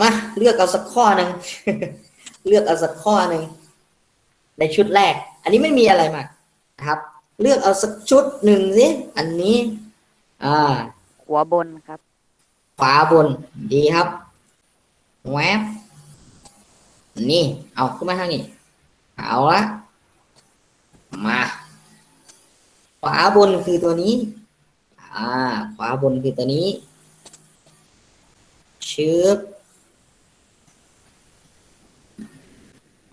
มาเลือกเอาสักข้อหนึ่งเลือกเอาสักข้อหนึ่งในชุดแรก อันนี้ไม่มีอะไรมากนะครับ เลือกเอาสักชุดหนึ่งสิอันนี้ อ่าหัวบนครับ ขวาบนดีครับแวบนี่ เอาขึ้นมาทางนี้ เอาละมาขวาบนคือตัวนี้ อ่า ขวาบนคือตัวนี้ชึบ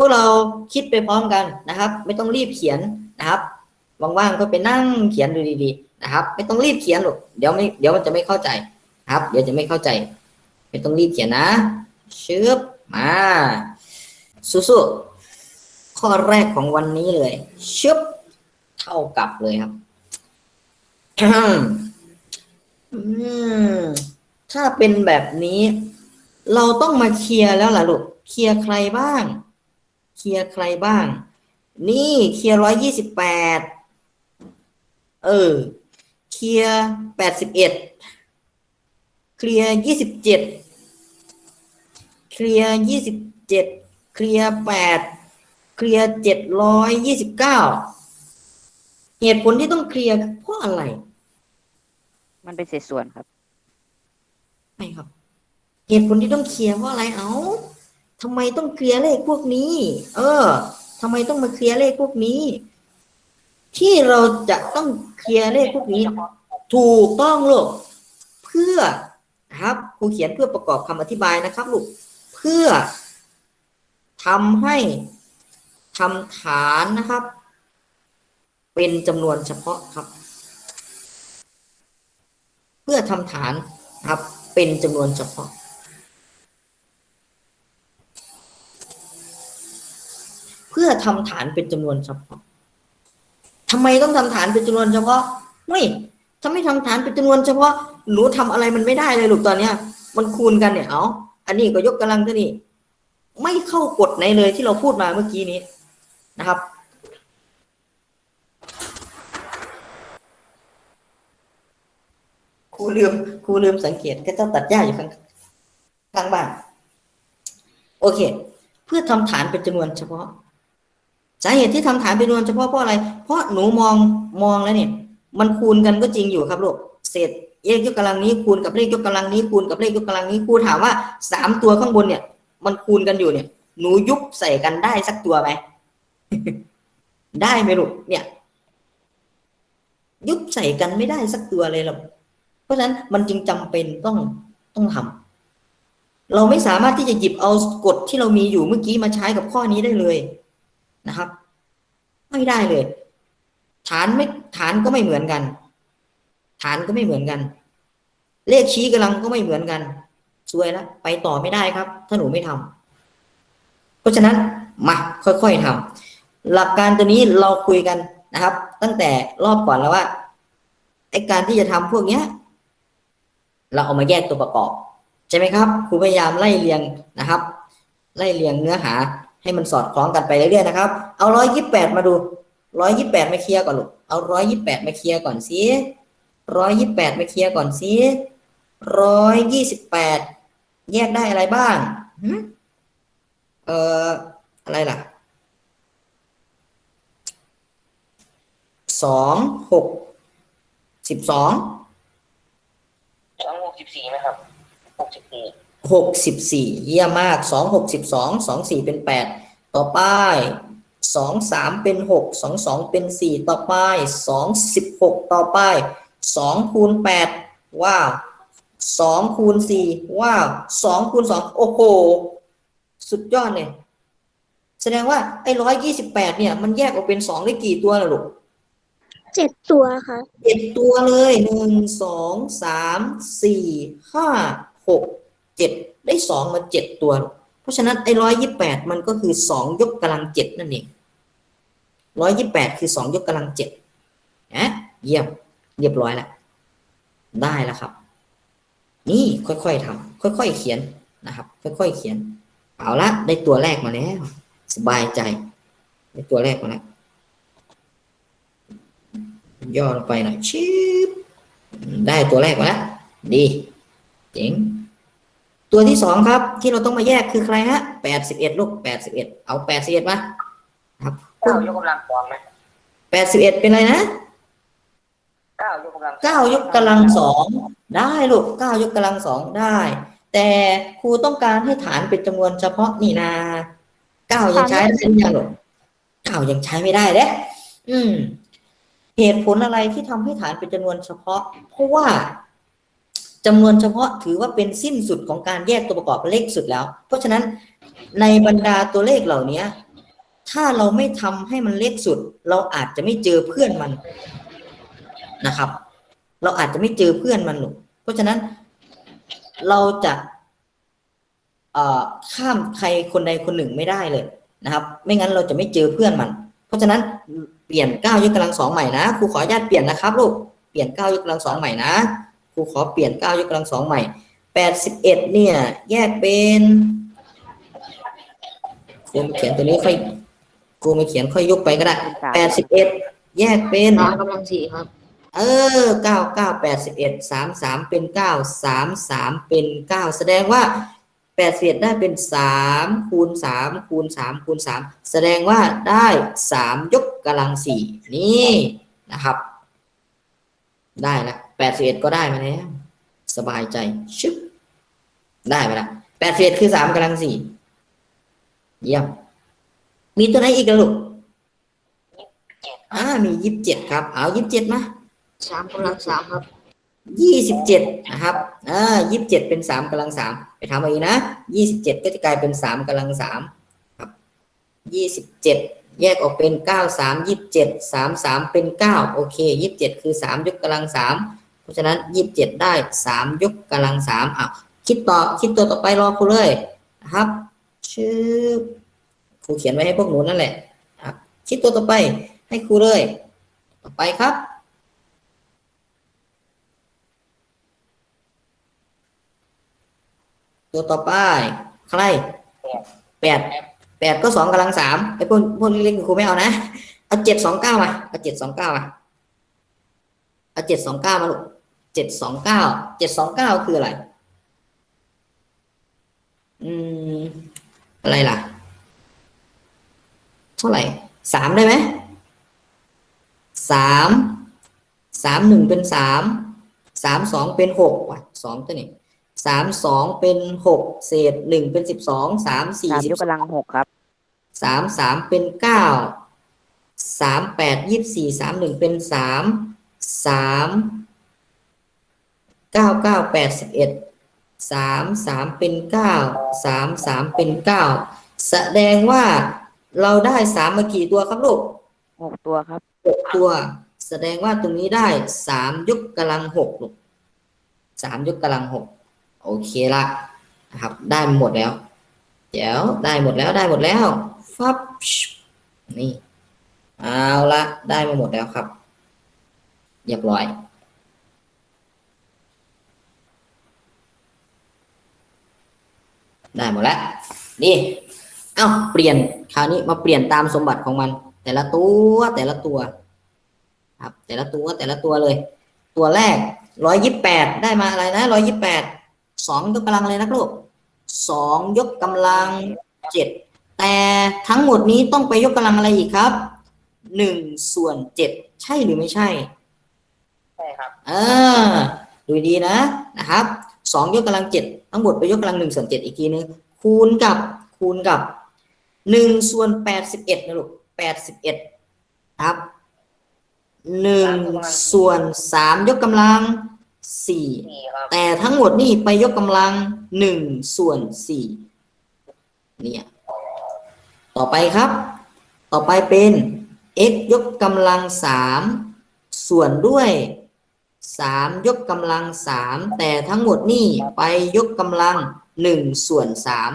วกเราคิดไปพร้อมกันนะครับ ไม่ต้องรีบเขียนนะครับว่างๆก็ไปนั่งเขียนดูดีๆนะครับ ไม่ต้องรีบเขียนหรอกเดี๋ยวไม่เดี๋ยวมันจะไม่เข้าใจครับ เดี๋ยวจะไม่เข้าใจ ไม่ต้องรีบเขียนนะชึบมาสู้ๆข้อแรกของวันนี้เลยชึบเท่ากับเลยครับถ้าเป็นแบบนี้ เราต้องมาเคลียร์แล้วล่ะลูกเคลียร์ใครบ้าง เคลียร์ใครบ้าง นี่เคลียร์ร้อยยี่สิบแปดเออ เคลียร์แปดสิบเอ็ดเคลียร์ยี่สิบเจ็ดเคลียร์ยี่สิบเจ็ดเคลียร์แปดเคลียร์เจ็ดร้อยยี่สิบเก้าเหตุผลที่ต้องเคลียร์เพราะอะไร มันเป็นเศษส่วนครับ ไม่ครับ เหตุผลที่ต้องเคลียร์เพราะอะไรเอา ทำไมต้องเคลียร์เลขพวกนี้ เออทำไมต้องมาเคลียร์เลขพวกนี้ ที่เราจะต้องเคลียร์เลขพวกนี้ ถูกต้องลูกเพื่อครับครูเขียนเพื่อประกอบคำอธิบายนะครับลูกเพื่อทำให้ทำฐานนะครับ เป็นจำนวนเฉพาะครับ เพื่อทำฐานครับ เป็นจำนวนเฉพาะ พื่อทำฐานเป็นจำนวนเฉพาะทำไมต้องทำฐานเป็นจำนวนเฉพาะ ไม่ถ้าไม่ทำฐานเป็นจำนวนเฉพาะหนูทำอะไรมันไม่ได้เลยลูกตอนเนี้ย มันคูณกันเนี่ยเอาอันนี้ก็ยกกำลังเท่านี้ ไม่เข้ากฎไหนเลยที่เราพูดมาเมื่อกี้นี้นะครับครูลืมครูลืมสังเกตก็เจ้าตัดหญ้าอยู่ข้างข้างบ้านโอเค เพื่อทำฐานเป็นจำนวนเฉพาะ สาเหตุที่ทำฐานเป็นนวนเฉพาะเพราะอะไร เพราะหนูมองมองแล้วเนี่ย มันคูณกันก็จริงอยู่ครับลูกเศษเลขยกกำลังนี้คูณกับเลขยกกำลังนี้คูณกับเลขยกกำลังนี้ครูถามว่าสามตัวข้างบนเนี่ย มันคูณกันอยู่เนี่ย หนูยุบใส่กันได้สักตัวไหมได้ไหมลูกเนี่ย ยุบใส่กันไม่ได้สักตัวเลยหรอกเพราะฉะนั้นมันจึงจำเป็นต้องต้องทำเราไม่สามารถที่จะหยิบเอากฎที่เรามีอยู่เมื่อกี้มาใช้กับข้อนี้ได้เลย นะครับ ไม่ได้เลย ฐานไม่ฐานก็ไม่เหมือนกัน ฐานก็ไม่เหมือนกัน เลขชี้กำลังก็ไม่เหมือนกันซวยแล้วไปต่อไม่ได้ครับ ถ้าหนูไม่ทำเพราะฉะนั้นมาค่อยๆทำหลักการตัวนี้เราคุยกันนะครับ ตั้งแต่รอบก่อนแล้วว่าไอการที่จะทำพวกเนี้ย เราเอามาแยกตัวประกอบ ใช่ไหมครับครูพยายามไล่เรียงนะครับ ไล่เรียงเนื้อหา ให้มันสอดคล้องกันไปเรื่อยๆนะครับ เอาร้อยยี่แปดมาดูร้อยยี่แปดมาเคลียร์ก่อนลูก เอาร้อยยี่แปดมาเคลียร์ก่อนสิร้อยยี่แปดมาเคลียร์ก่อนสิร้อยยี่สิบแปดแยกได้อะไรบ้างเอ่ออะไรล่ะสองหกสิบสองสองหกสิบสี่ไหมครับหกสิบสี่ หกสิบสี่เยี่ยมมากสองหกสิบสองสองสี่เป็นแปดต่อไปสองสามเป็นหกสองสองเป็นสี่ต่อไปสองสิบหกต่อไปสองคูณแปดว้าวสองคูณสี่ว้าวสองคูณสองโอ้โหสุดยอดเลยแสดงว่าไอ้ร้อยยี่สิบแปดเนี่ย มันแยกออกเป็นสองได้กี่ตัวล่ะลูกเจ็ดตัวค่ะเจ็ดตัวเลยหนึ่งสองสามสี่ห้าหก เจ็ดได้สองมาเจ็ดตัว เพราะฉะนั้นไอ้ร้อยยี่แปดมันก็คือสองยกกำลังเจ็ดนั่นเองร้อยยี่แปดคือสองยกกำลังเจ็ดนะเยี่ยมเรียบร้อยแล้วได้แล้วครับ นี่ค่อยๆทำค่อยๆเขียนนะครับ ค่อยๆเขียน เอาละได้ตัวแรกมาแล้ว สบายใจ ได้ตัวแรกมาแล้วย่อลงไปหน่อยชิบได้ตัวแรกมาแล้วดีเจ๋ง ตัวที่สองครับ ที่เราต้องมาแยกคือใครฮะแปดสิบเอ็ดลูกแปดสิบเอ็ดเอาแปดสิบเอ็ดมาครับเก้ายกกำลังสองไหมแปดสิบเอ็ดเป็นอะไรนะเก้ายกกำลังเก้ายกกำลังสองได้ลูกเก้ายกกำลังสองได้ แต่ครูต้องการให้ฐานเป็นจำนวนเฉพาะนี่นาเก้ายังใช้ได้หรือยังลูกเก้ายังใช้ไม่ได้เด้อืม เหตุผลอะไรที่ทำให้ฐานเป็นจำนวนเฉพาะ เพราะว่า จำนวนเฉพาะถือว่าเป็นสิ้นสุดของการแยกตัวประกอบเลขสุดแล้ว เพราะฉะนั้นในบรรดาตัวเลขเหล่านี้ถ้าเราไม่ทำให้มันเลขสุด เราอาจจะไม่เจอเพื่อนมันนะครับ เราอาจจะไม่เจอเพื่อนมันหรอกเพราะฉะนั้นเราจะข้ามใครคนใดคนหนึ่งไม่ได้เลยนะครับ ไม่งั้นเราจะไม่เจอเพื่อนมัน เพราะฉะนั้นเปลี่ยนเก้ายกกำลังสองใหม่นะครูขออนุญาตเปลี่ยนนะครับลูกเปลี่ยนเก้ายกกำลังสองใหม่นะ ครูขอเปลี่ยนเก้ายกกำลังสองใหม่แปดสิบเอ็ดเนี่ย แยกเป็นครูมาเขียนตัวนี้ค่อยครูมาเขียนค่อยยกไปก็ได้เป็นสามแปดสิบเอ็ดแยกเป็นสามกำลังสี่ครับ เออเก้าเก้าแปดสิบเอ็ดสามสามเป็นเก้าสามสามเป็นเก้าแสดงว่าแปดสิบเอ็ดได้เป็นสามคูณสามคูณสามคูณสามแสดงว่าได้สามยกกำลังสี่นี่นะครับ ได้ละ แปดสิบเอ็ดก็ได้มาแล้วสบายใจชึบได้มาละแปดสิบเอ็ดคือสามกำลังสี่เยี่ยม มีตัวไหนอีกล่ะลูกอ่ามียี่สิบเจ็ดครับ เอายี่สิบเจ็ดมาสามกำลังสามครับยี่สิบเจ็ดนะครับอ่ายี่สิบเจ็ดเป็นสามกำลังสามไปทำเอาเองนะยี่สิบเจ็ดก็จะกลายเป็นสามกำลังสามครับยี่สิบเจ็ดแยกออกเป็นเก้าสามยี่สิบเจ็ดสามสามเป็นเก้าโอเคยี่สิบเจ็ดคือสามยกกำลังสาม เพราะฉะนั้นยี่สิบเจ็ดได้สามยกกำลังสามอะคิดต่อคิดตัวต่อไปรอครูเลยนะครับชื่อครูเขียนไว้ให้พวกหนูนั่นแหละครับคิดตัวต่อไปให้ครูเลย ต่อไปครับตัวต่อไปใครแปดแปดก็สองกำลังสามไอ้พวกพวกเล็กๆครูไม่เอานะ เอาเจ็ดสองเก้ามาเอาเจ็ดสองเก้ามา เอาเจ็ดสองเก้ามาลูกเจ็ดสองเก้าเจ็ดสองเก้าคืออะไร อืม อะไรล่ะ เท่าไหร่สามได้ไหมสามสามหนึ่งเป็นสามสามสองเป็นหกว่ะสองตัวนี้สามสองเป็นหกเศษหนึ่งเป็นสิบสองสามสี่สามสิยบกกำลังหกครับสามสามเป็นเก้าสามแปดยี่สิบสี่สามหนึ่งเป็นสาม สามเก้าเก้าแปดสิบเอ็ดสามสามเป็นเก้าสามสามเป็นเก้าแสดงว่าเราได้สามมากี่ตัวครับลูกหกตัวครับหกตัว แสดงว่าตรงนี้ได้สามยกกำลังหกลูกสามยกกำลังหกโอเคละนะครับได้หมดแล้วเดี๋ยวได้หมดแล้วได้หมดแล้วฟับนี่เอาละได้มาหมดแล้วครับ เรียบร้อย ได้หมดแล้ว นี่ เอ้า เปลี่ยน คราวนี้มาเปลี่ยนตามสมบัติของมัน แต่ละตัวแต่ละตัว ครับ แต่ละตัวแต่ละตัวเลย ตัวแรกร้อยยิบแปดได้มาอะไรนะร้อยยิบแปดสองยกกำลังเลยนะลูกสองยกกำลังเจ็ดแต่ทั้งหมดนี้ต้องไปยกกำลังอะไรอีกครับหนึ่งส่วนเจ็ดใช่หรือไม่ใช่ ช่ครับเออดูดีนะนะครับสองยกกำลังเจ็ดทั้งหมดไปยกกำลังหนึ่งส่วนเจ็ดอีกทีนึงคูณกับคูณกับหนึ่งส่วนแปดสิบเอ็ดนะลูกแปดสิบเอ็ดครับหนึ่งส่วนสามยกกำลังสี่สี่ครับแต่ทั้งหมดนี่ไปยกกำลังหนึ่งส่วนสี่เนี่ยต่อไปครับ ต่อไปเป็น x ยกกำลังสามส่วนด้วย สามยกกำลังสามแต่ทั้งหมดนี่ไปยกกำลังหนึ่งส่วนสาม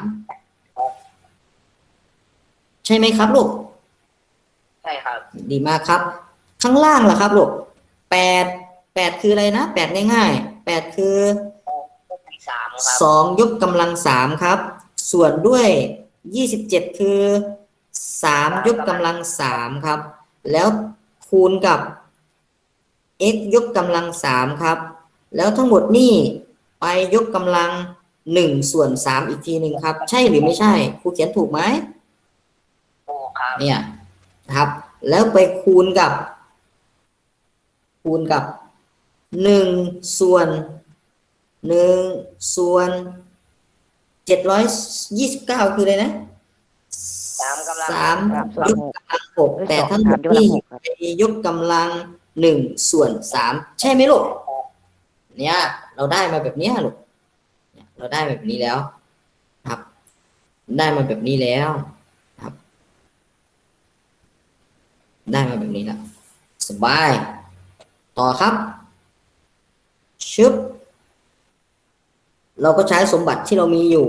ใช่ไหมครับลูก ใช่ครับ ดีมากครับ ข้างล่างล่ะครับลูกแปดแปดคืออะไรนะแปดง่ายๆแปดคือสามครับสองยกกำลังสามครับ ส่วนด้วยยี่สิบเจ็ดคือสามยกกำลังสามครับ แล้วคูณกับ x ยกกำลังสามครับ แล้วทั้งหมดนี่ไปยกกำลังหนึ่งส่วนสามอีกทีหนึ่งครับ ใช่หรือไม่ใช่ครูเขียนถูกไหมโอ้ครับเนี่ยนะครับ แล้วไปคูณกับ คูณกับหนึ่งส่วนหนึ่งส่วนเจ็ดร้อยยี่สิบเก้าคืออะไรนะสามกำลังสามสามส่วนยกหกกำลัง หกเอ้ยแต่สองทั้งหมดสามยกกำลังนี่หกครับยกกำลังหนึ่งส่วนสามใช่ไหมลูกเนี่ยเราได้มาแบบเนี้ยลูกเนี่ยเราได้แบบนี้แล้วครับ ได้มาแบบนี้แล้วครับ ได้มาแบบนี้แล้วสบาย ต่อครับ ชึบ เราก็ใช้สมบัติที่เรามีอยู่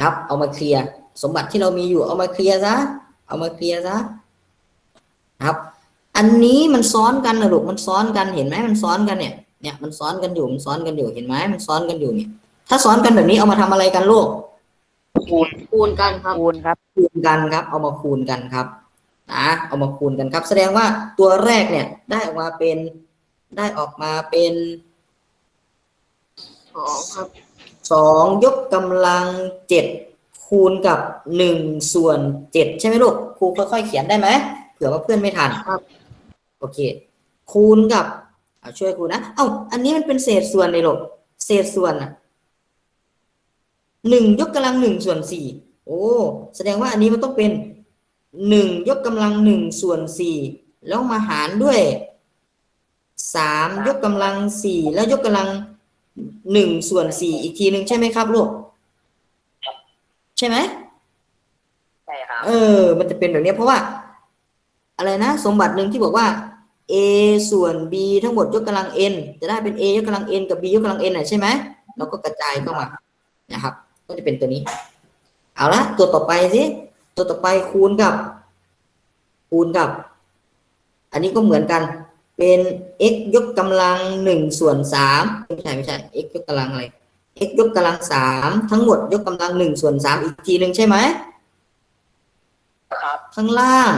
ครับ เอามาเคลียร์ สมบัติที่เรามีอยู่ เอามาเคลียร์ซะ เอามาเคลียร์ซะ ครับ อันนี้มันซ้อนกันนะลูกมันซ้อนกันเห็นไหมมันซ้อนกันเนี่ยเนี่ยมันซ้อนกันอยู่มันซ้อนกันอยู่เห็นไหมมันซ้อนกันอยู่เนี่ยถ้าซ้อนกันแบบนี้เอามาทำอะไรกันลูกคูณคูณกันครับคูณครับคูณกันครับ เอามาคูณกันครับนะเอามาคูณกันครับ แสดงว่าตัวแรกเนี่ย ได้ออกมาเป็นได้ออกมาเป็นสองครับสองยกกำลังเจ็ดคูณกับหนึ่งส่วนเจ็ดใช่ไหมลูกครูค่อยๆเขียนได้ไหม เผื่อว่าเพื่อนไม่ทันครับ โอเค คูณกับเอาช่วยครูนะเอ้าอันนี้มันเป็นเศษส่วนเลยลูกเศษส่วนอะหนึ่งยกกำลังหนึ่งส่วนสี่โอ้แสดงว่าอันนี้มันต้องเป็นหนึ่งยกกำลังหนึ่งส่วนสี่แล้วมาหารด้วยสามยกกำลังสี่แล้วยกกำลังหนึ่งส่วนสี่อีกทีหนึ่งใช่ไหมครับลูกใช่ไหมใช่ครับเออ มันจะเป็นแบบนี้เพราะว่า อะไรนะ สมบัติหนึ่งที่บอกว่า a ส่วน b ทั้งหมดยกกำลัง n จะได้เป็น a ยกกำลัง n กับ b ยกกำลัง n น่ะใช่ไหมเราก็กระจายเข้ามานะครับ ก็จะเป็นตัวนี้ เอาละตัวต่อไปสิตัวต่อไปคูณกับ คูณกับ อันนี้ก็เหมือนกัน เป็น x ยกกำลังหนึ่งส่วนสามไม่ใช่ไม่ใช่ x ยกกำลังอะไร x ยกกำลังสามทั้งหมดยกกำลังหนึ่งส่วนสามอีกทีหนึ่งใช่ไหมครับข้างล่าง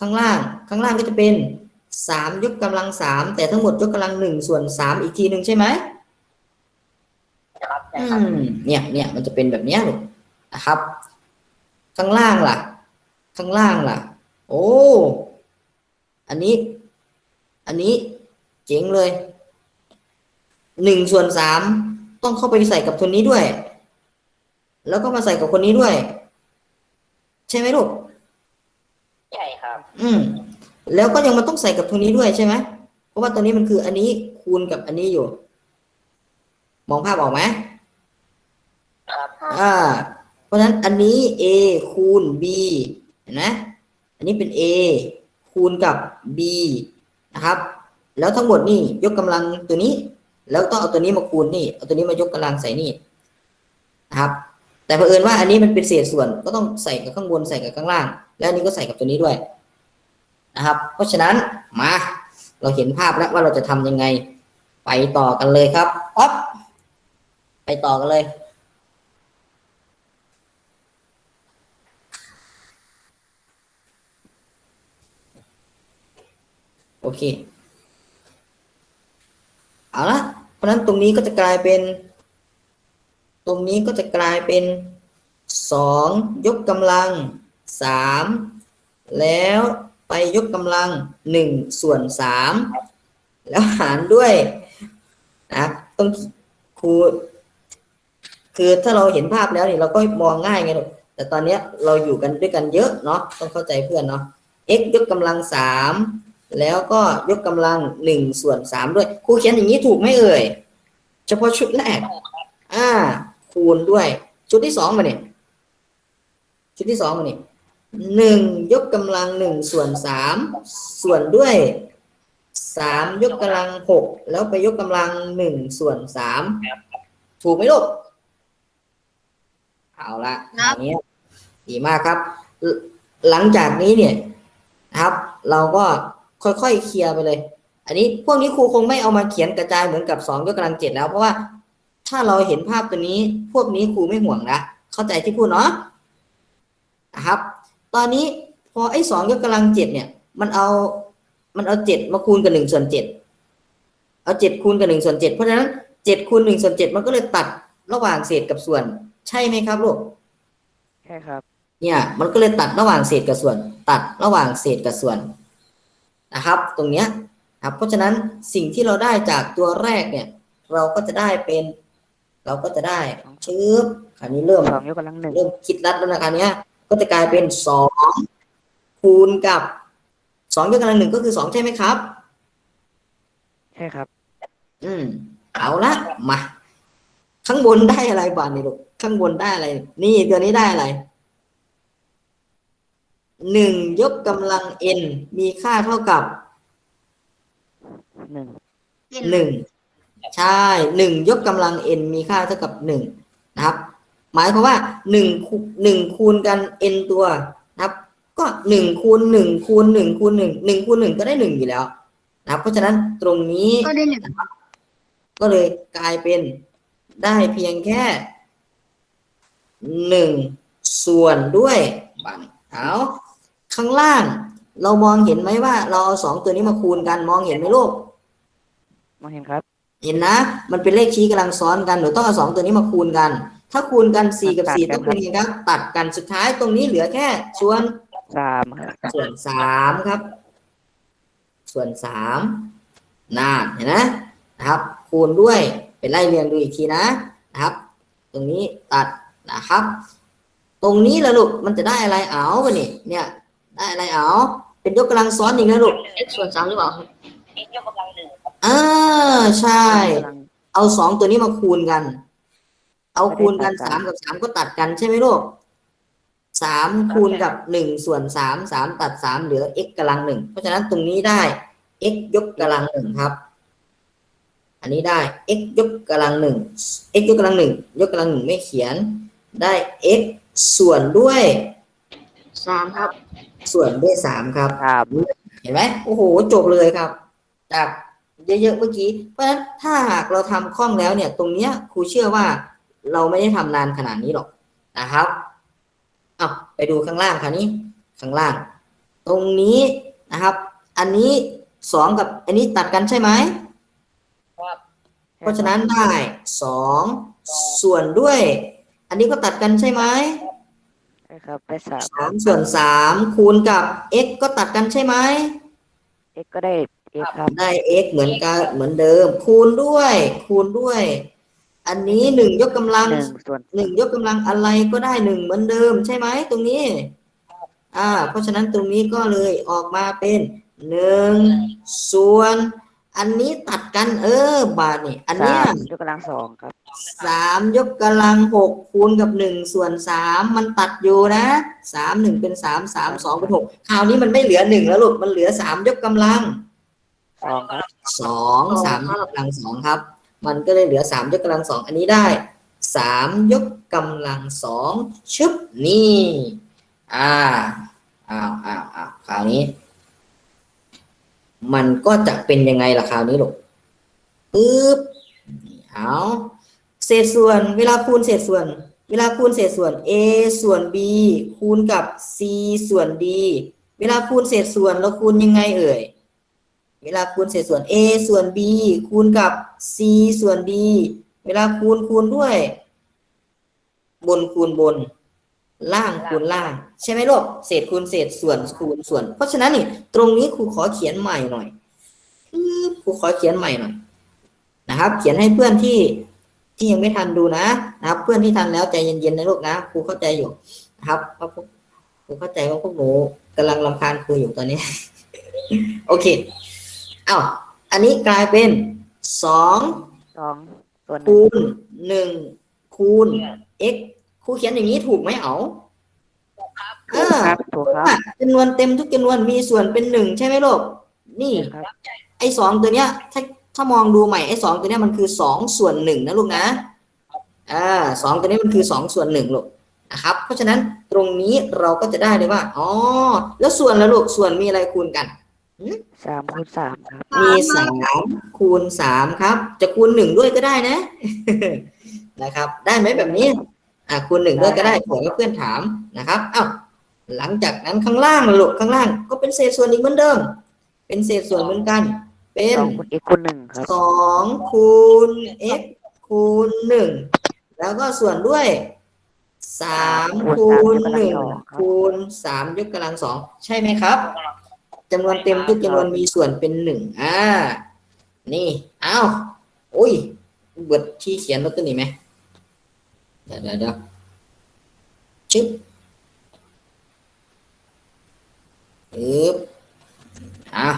ข้างล่าง ข้างล่างก็จะเป็นสามยกกำลังสามแต่ทั้งหมดยกกำลังหนึ่งส่วนสามอีกทีหนึ่งใช่ไหมครับใช่อืครับมเนี่ยเนี่ยมันจะเป็นแบบเนี้ยลูกนะครับ ข้างล่างล่ะ ข้างล่างล่ะ โอ้อันนี้ อันนี้เจ๋งเลยหนึ่งส่วนสามต้องเข้าไปใส่กับคนนี้ด้วย แล้วก็มาใส่กับคนนี้ด้วย ใช่ไหมลูกใช่ ครับ อืม แล้วก็ยังมาต้องใส่กับตัวนี้ด้วยใช่ไหมเพราะว่าตัวนี้มันคืออันนี้คูณกับอันนี้อยู่ มองภาพออกไหมครับ อ่า เพราะฉะนั้นอันนี้ a คูณ b เห็นไหมอันนี้เป็น a คูณกับ b นะครับ แล้วทั้งหมดนี่ยกกำลังตัวนี้ แล้วต้องเอาตัวนี้มาคูณนี่ เอาตัวนี้มายกกำลังใส่นี่นะครับ แต่เผอิญว่าอันนี้มันเป็นเศษส่วนก็ต้องใส่กับข้างบนใส่กับข้างล่าง แล้วอันนี้ก็ใส่กับตัวนี้ด้วยนะครับ เพราะฉะนั้นมาเราเห็นภาพแล้วว่าเราจะทำยังไง ไปต่อกันเลยครับอ๊อบไปต่อกันเลยโอเค เอาละเพราะฉะนั้นตรงนี้ก็จะกลายเป็น รงนี้ก็จะกลายเป็นสองยกกำลังสามแล้วไปยกกำลังหนึ่งส่วนสามแล้วหารด้วยนะต้องครูคือถ้าเราเห็นภาพแล้วนี่เราก็มองง่ายไงลูกแต่ตอนนี้เราอยู่กันด้วยกันเยอะเนาะต้องเข้าใจเพื่อนเนาะ x ยกกำลังสามแล้วก็ยกกำลังหนึ่งส่วนสามด้วยครูเขียนอย่างนี้ถูกไหมเอ่ย เฉพาะชุดแรกอ่า คูณด้วย ชุดที่สองมาเนี่ยชุดที่สองมาเนี่ยหนึ่งยกกำลังหนึ่งส่วนสามส่วนด้วยสามยกกำลังหกแล้วไปยกกำลังหนึ่งส่วนสามถูกไหมลูกเอาละครับอันนี้ดีมากครับหลหลังจากนี้เนี่ยนะครับ เราก็ค่อยๆเคลียร์ไปเลย อันนี้พวกนี้ครูคงไม่เอามาเขียนกระจายเหมือนกับสองยกกำลังเจ็ดแล้วเพราะว่า ถ้าเราเห็นภาพตัวนี้ พวกนี้ครูไม่ห่วงละเข้าใจที่พูดเนาะนะครับ ตอนนี้พอไอ้สองยกกำลังเจ็ดเนี่ย มันเอา มันเอาเจ็ดมาคูณกับหนึ่งส่วนเจ็ดเอาเจ็ดคูณกับหนึ่งส่วนเจ็ดเพราะฉะนั้นเจ็ดคูณหนึ่งส่วนเจ็ดมันก็เลยตัดระหว่างเศษกับส่วน ใช่ไหมครับลูกใช่ครับ เนี่ย มันก็เลยตัดระหว่างเศษกับส่วน ตัดระหว่างเศษกับส่วนนะครับ ตรงเนี้ยครับเพราะฉะนั้นสิ่งที่เราได้จากตัวแรกเนี่ย เราก็จะได้เป็น เราก็จะได้ชืบคราวนี้เริ่มสองยกกำลังหนึ่งเริ่มคิดรัดแล้วนะคะเนี้ยก็จะกลายเป็นสองคูณกับสองยกกำลังหนึ่งก็คือสองใช่ไหมครับ ใช่ครับ อืมเอาละมา ข้างบนได้อะไรบ้างนี่ลูกข้างบนได้อะไร นี่ตัวนี้ได้อะไรหนึ่งยกกำลัง n มีค่าเท่ากับหนึ่งหนึ่ง ใช่หนึ่งยกกำลัง n มีค่าเท่ากับหนึ่งนะครับ หมายความว่าหนึ่งคูหนึ่งคูณกัน n ตัวนะครับ ก็หนึ่งคูณหนึ่งคูณหนึ่งคูณหนึ่งหนึ่งคูณหนึ่งก็ได้หนึ่งอยู่แล้วนะครับ เพราะฉะนั้นตรงนี้ก็ได้หนึ่งก็เลยกลายเป็นได้เพียงแค่หนึ่งส่วนด้วยบันเอาข้างล่าง เรามองเห็นไหมว่า เราเอาสองตัวนี้มาคูณกันมองเห็นไหมลูกมองเห็นครับ เห็นนะ มันเป็นเลขชี้กำลังซ้อนกันหนูต้องเอาสองตัวนี้มาคูณกัน ถ้าคูณกันสี่กับสี่ตัต้อดงกัเป็นนยังไงครับ ตัดกันสุดท้ายตรงนี้เหลือแค่ส่วนสามครับส่วนสามครับ ส่วนสามน่าเห็นนะนะครับ คูณด้วยเป็นไล่เรียงดูอีกทีนะนะครับ ตรงนี้ตัดนะครับ ตรงนี้ละลูกมันจะได้อะไรเอาวะนี่เนี่ย ได้อะไรเอาเป็นยกกำลังซ้อนอีกนะลูก x ส่วนสามหรือเปล่าครับ x ยกกำลังหนึ่ง ครับอ่าใช่กำลังเอาสองตัวนี้มาคูณกัน เอาคูณกันไม่ได้ตัดสามกับสามก็ตัดกันใช่ไหมลูกสามคูณกับหนึ่งส่วนสามสามตัดสามเหลือ x กำลังหนึ่งเพราะฉะนั้นตรงนี้ได้ x ยกกำลังหนึ่งครับ อันนี้ได้ x ยกกำลังหนึ่ง x ยกกำลังหนึ่งยกกำลังหนึ่งไม่เขียน ได้ x ส่วนด้วยสามครับ ส่วนด้วยสามครับสามเห็นไหมโอ้โหจบเลยครับ จาก เยอะๆเมื่อกี้เพราะฉะนั้นถ้าหากเราทำคล่องแล้วเนี่ยตรงเนี้ยครูเชื่อว่าเราไม่ได้ทำนานขนาดนี้หรอกนะครับเอาไปดูข้างล่างคราวนี้ข้างล่าง ตรงนี้นะครับ อันนี้สองกับอันนี้ตัดกันใช่ไหมเพราะฉะนั้นได้สองส่วนด้วย อันนี้ก็ตัดกันใช่ไหมใช่ครับได้สามสามส่วนสามคูณกับ x ก็ตัดกันใช่ไหม x ก็ได้ x ครับ ได้ x เหมือนกันเหมือนเดิม คูณด้วย คูณด้วย อันนี้หนึ่งยกกำลังหนึ่งส่วนหนึ่งยกกำลังอะไรก็ได้หนึ่งเหมือนเดิม ใช่ไหมตรงนี้ อ่า เพราะฉะนั้นตรงนี้ก็เลยออกมาเป็นหนึ่งส่วน อันนี้ตัดกัน เออบาทนี่อันสาเนี้ยมยกกำลังสองครับสามยกกำลังหกคูณกับหนึ่งส่วนสามมันตัดอยู่นะสามหนึ่งเป็นสามสามสองเป็นหกคราวนี้มันไม่เหลือหนึ่งแล้วลูกมันเหลือสามยกกำลัง สองครับสองสามยกกำลังสองครับ มันก็เลยเหลือสามยกกำลังสองอันนี้ได้สามยกกำลังสองชึบนี่อ่าอ้าวอ้าวอ้าวคราวนี้ มันก็จะเป็นยังไงล่ะคราวนี้ลูกปึ๊บเอาเศษส่วนเวลาคูณเศษส่วน เวลาคูณเศษส่วน a ส่วน b คูณกับ c ส่วน d เวลาคูณเศษส่วนเราคูณยังไงเอ่ย เวลาคูณเศษส่วน a ส่วน b คูณกับ c ส่วน d เวลาคูณคูณด้วย บนคูณบน ล่างคูณล่าง ใช่ไหมลูกเศษคูณเศษส่วนคูณส่วน เพราะฉะนั้นนี่ตรงนี้ครูขอเขียนใหม่หน่อยปึ๊บครูขอเขียนใหม่หน่อย นะครับ เขียนให้เพื่อนที่ที่ยังไม่ทันดูนะนะครับ เพื่อนที่ทันแล้วใจเย็นๆนะลูกนะครูเข้าใจอยู่นะครับว่าพวกครูเข้าใจว่าพวกหนูกำลังรำคาญครูอยู่ตอนนี้ โอเค อ้าวอันนี้กลายเป็นสองสองส่วนหนึ่งคูณหนึ่งคูณ x ครูเขียนอย่างนี้ถูกไหมเอาเออครับถูกครับว่าจำนวนเต็มทุกจำนวนมีส่วนเป็นหนึ่งใช่ไหมลูกนี่ครับไอ้สองตัวเนี้ย ถ้าถ้ามองดูใหม่ไอ้สองตัวเนี้ยมันคือสองส่วนหนึ่งนะลูกนะอ่าสองตัวนี้มันคือสองส่วนหนึ่งลูกนะครับ เพราะฉะนั้นตรงนี้เราก็จะได้เลยว่าอ๋อแล้วส่วนละลูกส่วนมีอะไรคูณกัน สามคูณสามครับ มีสามคูณสามครับ จะคูณหนึ่งด้วยก็ได้นะ นะครับ ได้ไหมแบบนี้ อ่าคูณหนึ่งด้วยก็ได้เผื่อว่าเพื่อนถามนะครับอ้าวหลังจากนั้นข้างล่างล่ะลูกข้างล่าง ก็เป็นเศษส่วนอีกเหมือนเดิม เป็นเศษส่วนเหมือนกัน เป็นสองคูณ x คูณหนึ่งครับสองคูณ x คูณหนึ่งแล้วก็ส่วนด้วยสามคูณหนึ่งคูณสามยกกำลังสองใช่ไหมครับ จำนวนเต็มทุกจำนวนมีส่วนเป็นหนึ่งอ่า นี่อ้าวอุ้ยเบิดที่เขียนลอตเตอรี่ไหมเดี๋ยวเดี๋ยวเดี๋ยวชึบอึบอะ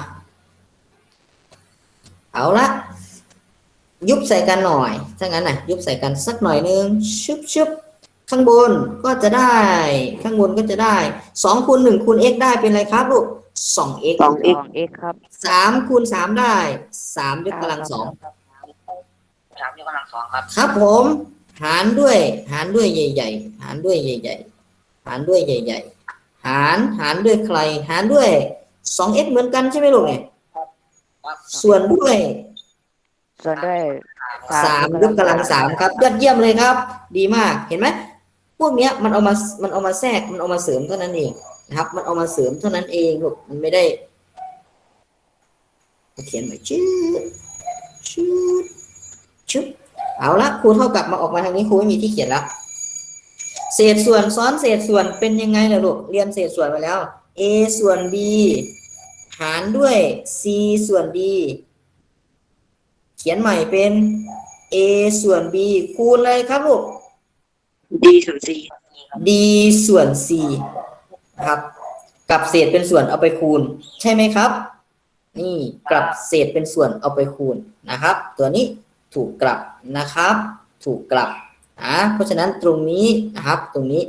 เอาละยุบใส่กันหน่อย ถ้างั้นน่ะ ยุบใส่กันสักหน่อยนึงชึบชึบข้างบนก็จะได้ ข้างบนก็จะได้สองคูณหนึ่งคูณ x ได้เป็นอะไรครับลูก สอง x สอง x ครับสามคูณสามได้สามยกกำลังสองสามยกกำลังสองครับครับผม หารด้วย หารด้วยใหญ่ ๆ หารด้วยใหญ่ ๆ หารด้วยใหญ่ ๆ หารหารด้วยใคร หารด้วยสอง x เหมือนกันใช่ไหมลูกเนี่ยส่วนด้วยส่วนด้วยสามยกกำลังสามครับยอดเยี่ยมเลยครับ ดีมากเห็นไหมพวกเนี้ยมันเอามามันเอามาแทรกมันเอามาเสริมเท่านั้นเอง นะครับ มันเอามาเสริมเท่านั้นเองลูกมันไม่ได้เขียนใหม่ชื่อชื่อชึบเอาละครูเท่ากับมาออกมาทางนี้ครูไม่มีที่เขียนละเศษส่วนซ้อนเศษส่วนเป็นยังไงล่ะลูกเรียนเศษส่วนมาแล้ว a ส่วน b หารด้วย c ส่วน d เขียนใหม่เป็น a ส่วน b คูณอะไรครับลูกดีส่วน c d ส่วน c นะครับกับเศษเป็นส่วนเอาไปคูณ ใช่ไหมครับ นี่กลับเศษเป็นส่วนเอาไปคูณนะครับ ตัวนี้ถูกกลับนะครับ ถูกกลับนะเพราะฉะนั้นตรงนี้นะครับ ตรงนี้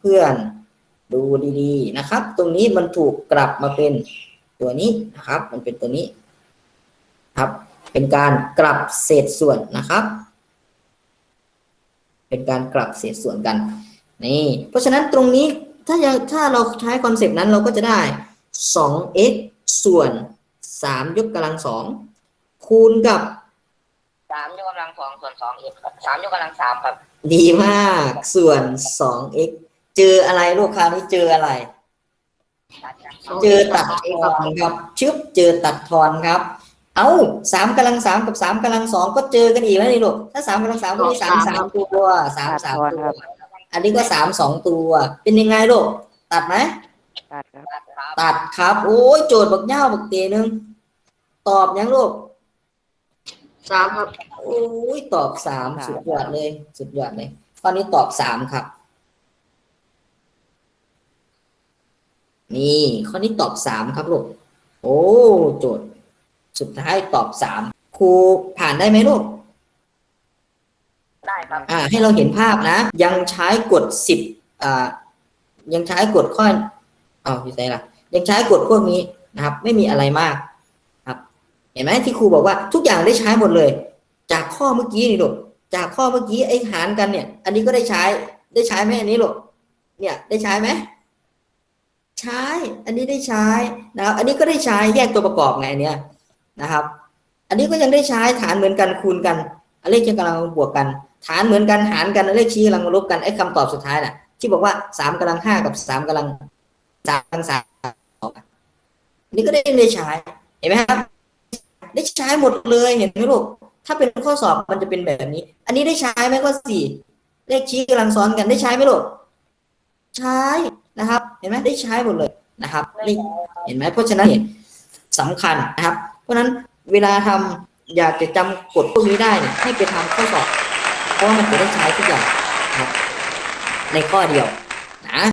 เพื่อนๆดูดีๆนะครับ ตรงนี้มันถูกกลับมาเป็นตัวนี้นะครับ มันเป็นตัวนี้ครับ เป็นการกลับเศษส่วนนะครับ เป็นการกลับเศษส่วนกันนี่เพราะฉะนั้นตรงนี้ ถ้ายังถ้าเราใช้คอนเซปต์นั้นเราก็จะได้ 2x ส่วน 3 ยกกำลังสองคูณกับสามยกกำลังสองส่วนสองเอ็ครับสามยกกำลังสามครับ ดีมากส่วน 2x เจออะไรลูกค้าวนี้เจออะไร เจอตัดทอนครับชึบเจอตัดทอนครับ เอาสามกำลังสามกับสามกำลังสองก็เจอกันอีกแล้วนี่ลูกถ้าสามกำลังสามก็มีสามสามตัวสามสามตัว อันนี้ก็สามสองตัว เป็นยังไงลูกตัดไหมตัดครับครับตัดครับ โอ้ยโจทย์บักย่าวบักเตนึงตอบยังลูกสามครับ โอ้ยตอบสามสุดยอดเลย สุดยอดเลย ตอนนี้ตอบสามครับ นี่ข้อนี้ตอบสามครับลูกโอ้โจทย์ สุดท้ายตอบสามครูผ่านได้ไหมลูกได้ ครับอ่าให้เราเห็นภาพนะ ยังใช้กฎสิบอ่ายังใช้กฎข้ออ้าวอยู่ไหนล่ะ ยังใช้กฎพวกนี้นะครับ ไม่มีอะไรมากครับ เห็นไหมที่ครูบอกว่าทุกอย่างได้ใช้หมดเลย จากข้อเมื่อกี้นี่ลูกจากข้อเมื่อกี้ไอ้หารกันเนี่ย อันนี้ก็ได้ใช้ได้ใช้ไหมอันนี้ลูกเนี่ยได้ใช้ไหมใช้ อันนี้ได้ใช้นะครับ อันนี้ก็ได้ใช้แยกตัวประกอบไงอันเนี้ยนะครับ อันนี้ก็ยังได้ใช้ฐานเหมือนกันคูณกันอันเลขที่กำลังบวกกัน ฐานเหมือนกันหารกันเลขชี้กำลังลบกันไอ้คำตอบสุดท้ายน่ะ ที่บอกว่าสามกำลังห้ากับสามกำลังสามกำลังสามนนี้ก็ได้ได้ใช้เห็นไหมครับ ได้ใช้หมดเลยเห็นไหมลูกถ้าเป็นข้อสอบมันจะเป็นแบบนี้ อันนี้ได้ใช้ไหมข้อสี่เลขชี้กำลังซ้อนกันได้ใช้ไหมลูกใช้นะครับ เห็นไหมได้ใช้หมดเลยนะครับนี่เห็นไหมเพราะฉะนั้นเนี่ยสำคัญนะครับ เพราะฉะนั้นเวลาทำอยากจะจำกฎพวกนี้ได้เนี่ยให้ไปทำข้อสอบ ราะว่ามันจะได้ใช้ทุกอย่างครับ ในข้อเดียว